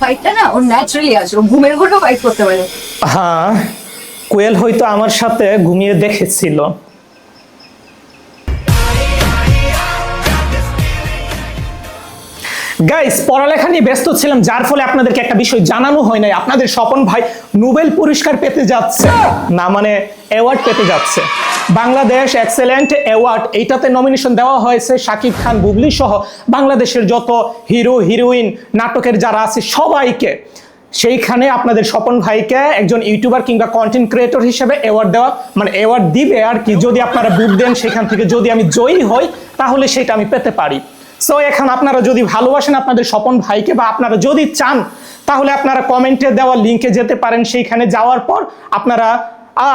ফাইটটা না ওর ন্যাচারালি আছে ও ঘুমের ফাইট করতে পারে। হ্যাঁ কোয়েল হয়তো আমার সাথে ঘুমিয়ে দেখেছিল। গাইস পড়ালেখা নিয়ে ব্যস্ত ছিলাম, যার ফলে আপনাদেরকে একটা বিষয় জানানো হয় নাই। আপনাদের স্বপন ভাই নোবেল পুরস্কার পেতে যাচ্ছে। না মানে অ্যাওয়ার্ড পেতে যাচ্ছে। বাংলাদেশ এক্সেলেন্ট অ্যাওয়ার্ড এইটাতে নমিনেশন দেওয়া হয়েছে শাকিব খান, বুবলি সহ বাংলাদেশের যত হিরো হিরোইন নাটকের যারা আছে সবাইকে। সেইখানে আপনাদের স্বপন ভাইকে একজন ইউটিউবার কিংবা কন্টেন্ট ক্রিয়েটর হিসেবে অ্যাওয়ার্ড দেওয়া মানে অ্যাওয়ার্ড দিবে আর কি, যদি আপনারা বুক দেন সেখান থেকে যদি আমি জয়ী হই, তাহলে সেটা আমি পেতে পারি। সো এখন আপনারা যদি ভালোবাসেন আপনাদের স্বপন ভাইকে বা আপনারা যদি চান, তাহলে আপনারা কমেন্টে দেওয়া লিঙ্কে যেতে পারেন। সেইখানে যাওয়ার পর আপনারা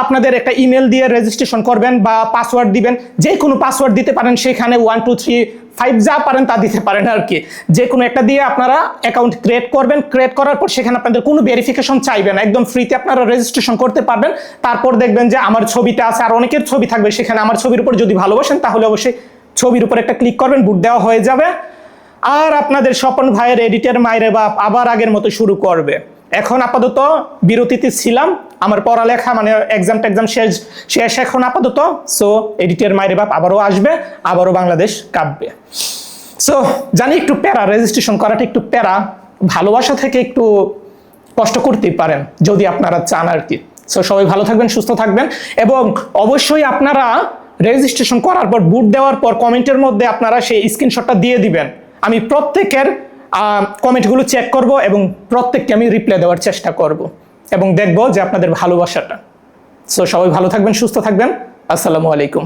আপনাদের একটা ইমেল দিয়ে রেজিস্ট্রেশন করবেন বা পাসওয়ার্ড দিবেন। যে কোনো পাসওয়ার্ড দিতে পারেন, সেখানে ওয়ান টু থ্রি ফাইভ যা পারেন তা দিতে পারেন আর কি। যে কোনো একটা দিয়ে আপনারা অ্যাকাউন্ট ক্রিয়েট করবেন। ক্রিয়েট করার পর সেখানে আপনাদের কোনো ভেরিফিকেশন চাইবে না। একদম ফ্রিতে আপনারা রেজিস্ট্রেশন করতে পারবেন। তারপর দেখবেন যে আমার ছবিটা আছে, আর অনেকের ছবি থাকবে। সেখানে আমার ছবির উপর যদি ভালোবাসেন, তাহলে অবশ্যই ছবির উপর একটা ক্লিক করবেন বুট দেওয়া হয়ে যাবে। আর আপনাদের স্বপন ভাইয়ের এডিটের মায়ের বাপ আবার আগের মতো শুরু করবে। এখন আপাতত বিরতিতে ছিলাম। আমার পড়ালেখা মানে এক্সাম টেক্সাম শেষ শেষ এখন আপাতত। সো এডিটের মায়ের বাপ আবারও আসবে, আবারও বাংলাদেশ কাঁপবে। সো জানি একটু প্যারা রেজিস্ট্রেশন করাটা একটু প্যারা। ভালোবাসা থেকে একটু কষ্ট করতেই পারেন, যদি আপনারা চান আর কি। সো সবাই ভালো থাকবেন, সুস্থ থাকবেন। এবং অবশ্যই আপনারা রেজিস্ট্রেশন করার পর বুট দেওয়ার পর কমেন্টের মধ্যে আপনারা সেই স্ক্রিনশটটা দিয়ে দিবেন। আমি প্রত্যেকের কমেন্টগুলো চেক করব এবং প্রত্যেককে আমি রিপ্লাই দেওয়ার চেষ্টা করব। এবং দেখব যে আপনাদের ভালোবাসাটা। সো সবাই ভালো থাকবেন সুস্থ থাকবেন। আসসালামু আলাইকুম।